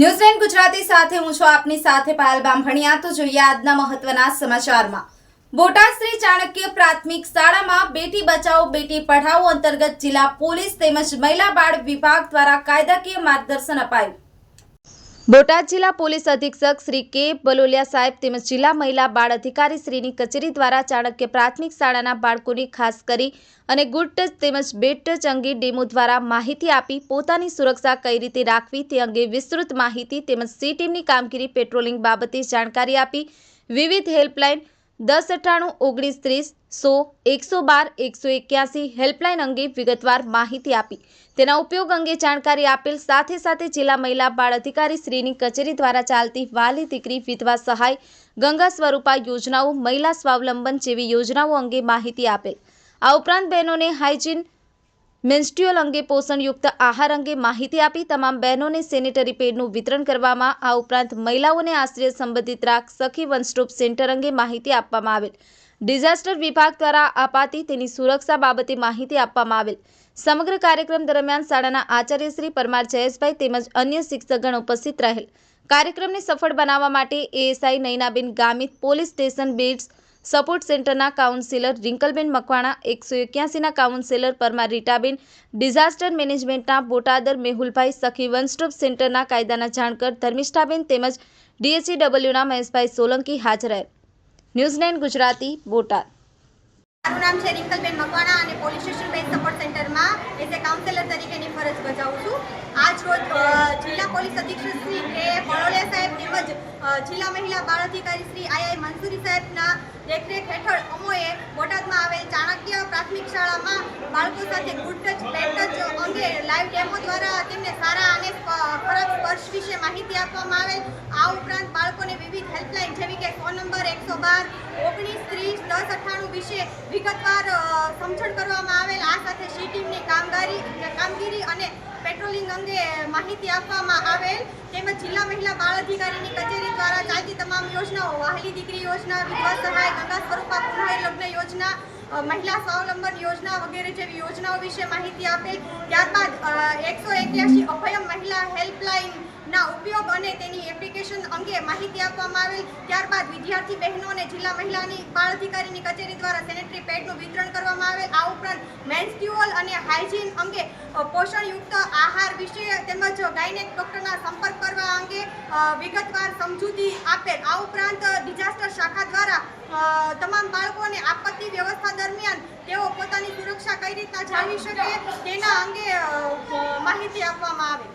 New Zealand Gujarati સાથે હું છું આપની સાથે પાયલ બામભણિયા. તો જોઈએ આજના મહત્વના સમાચારમાં. બોટાદ શ્રી ચાણક્ય પ્રાથમિક શાળામાં બેટી બચાવો, બેટી પઢાઓ અંતર્ગત જિલ્લા પોલીસ તેમજ મહિલા બાળ વિભાગ દ્વારા કાયદાકીય માર્ગદર્શન અપાયું. બોટાદ જિલ્લા પોલીસ અધિક્ષક શ્રી કે બલોલિયા સાહેબ તેમજ જિલ્લા મહિલા બાળ અધિકારી શ્રીની કચેરી દ્વારા ચાણક્ય પ્રાથમિક શાળાના બાળકોની ખાસ કરી અને ગુડ ટચ તેમજ બેડ ટચ અંગે ડેમો દ્વારા માહિતી આપી પોતાની સુરક્ષા કઈ રીતે રાખવી તે અંગે વિસ્તૃત માહિતી તેમજ સી ટીમની કામગીરી પેટ્રોલિંગ બાબતે જાણકારી આપી વિવિધ હેલ્પલાઇન દસ અઠ્ઠાણું, ઓગણીસ, ત્રીસ, સો, એકસો બાર, એકસો એક્યાસી હેલ્પલાઇન અંગે વિગતવાર માહિતી આપી. તેના ઉપયોગ અંગે જાણકારી આપેલ સાથે સાથે જિલ્લા મહિલા બાળ અધિકારી શ્રીની કચેરી દ્વારા ચાલતી વાલી દીકરી વિધવા સહાય ગંગા સ્વરૂપા યોજનાઓ મહિલા સ્વાવલંબન જેવી યોજનાઓ અંગે માહિતી આપેલ. આ ઉપરાંત બહેનોને હાઇજીન મેન્સ્ટ્યુઅલ અંગે પોષણયુક્ત આહાર અંગે માહિતી આપી તમામ બહેનોને સેનેટરી પેડનું વિતરણ કરવામાં આ ઉપરાંત મહિલાઓને આશ્રય સંબંધિત રાખ સખી વન સેન્ટર અંગે માહિતી આપવામાં આવેલ. ડિઝાસ્ટર વિભાગ દ્વારા અપાતી તેની સુરક્ષા બાબતે માહિતી આપવામાં આવેલ. સમગ્ર કાર્યક્રમ દરમિયાન શાળાના આચાર્ય શ્રી પરમાર જયેશભાઈ તેમજ અન્ય શિક્ષકગણ ઉપસ્થિત રહેલ. કાર્યક્રમને સફળ બનાવવા માટે ASI Nainaben Gamit, police station beds support સેન્ટરના કાઉન્સિલર રિંકલબેન મકવાણા, એકસો એક્યાસીના કાઉન્સિલર પરમાર રીટાબેન, ડિઝાસ્ટર મેનેજમેન્ટના બોટાદર મેહુલભાઈ સખી, વન સ્ટોપ સેન્ટરના કાયદાના જાણકાર ધર્મિષ્ઠાબેન તેમજ ડીએચસીડબલ્યુના મહેશભાઈ સોલંકી હાજર ન્યૂઝ નાઇન ગુજરાતી, બોટાદ. મારું નામ છે રિંકલબેન મકવાણા અને પોલીસ સ્ટેશન બેઝ સપોર્ટ સેન્ટરમાં એઝ એ કાઉન્સેલર તરીકેની ફરજ બજાવું છું. આજ રોજ જિલ્લા પોલીસ અધિક્ષક શ્રી કે પળોલિયા સાહેબ તેમજ અ, જિલ્લા મહિલા બાળ અધિકારી શ્રી આઈઆઈ મંસૂરી સાહેબના દેખરેખ હેઠળ અમોએ બોટાદમાં આવેલ ચાણક્ય પ્રાથમિક શાળામાં બાળકો સાથે ગુડ ટચ બેડ ટચ અંગે લાઈવ ડેમો દ્વારા તેમને સારા અને ફરક સ્પર્શ વિશે માહિતી આપવામાં આવેલ. આ ઉપરાંત બાળકોને વિવિધ હેલ્પલાઇન જેવી કે ફોન નંબર એકસો બાર, ઓગણીસ ત્રીસ, દસ અઠ્ઠાણું વિશે વિગતવાર સમજણ કરવામાં આવેલ. આ સાથે સી ટીમની કામગીરી કામગીરી અને પેટ્રોલિંગ અંગે માહિતી આપવામાં આવેલ. તેમજ જિલ્લા મહિલા બાળ અધિકારીની કચેરી દ્વારા ચાલતી તમામ યોજનાઓ, વાહલી દીકરી યોજના, વિધવા સહાય, ગંગા સ્વરૂપા લગ્ન યોજના મહિલા સ્વાવલંબન યોજના વગેરે જેવી યોજનાઓ વિશે માહિતી આપેલ. ત્યારબાદ એકસો એક્યાસી અભયમ મહિલા હેલ્પલાઇન ના ઉપયોગ અને તેની એપ્લિકેશન અંગે માહિતી આપવામાં આવેલ. ત્યારબાદ વિદ્યાર્થી બહેનોને જિલ્લા મહિલાની બાળ અધિકારીની કચેરી દ્વારા સેનેટરી પેડનું વિતરણ કરવામાં આવેલ આ ઉપરાંત મેન્સ્ટ્યુઅલ અને હાઇજીન અંગે પોષણયુક્ત આહાર વિશે તેમજ ગાયનેક ડોક્ટરના સંપર્ક કરવા અંગે વિગતવાર સમજૂતી આપેલ. આ ઉપરાંત ડિઝાસ્ટર શાખા દ્વારા તમામ બાળકોને આપત્તિ વ્યવસ્થા દરમિયાન તેઓ પોતાની સુરક્ષા કઈ રીતના જાળવી શકે તેના અંગે માહિતી આપવામાં આવે.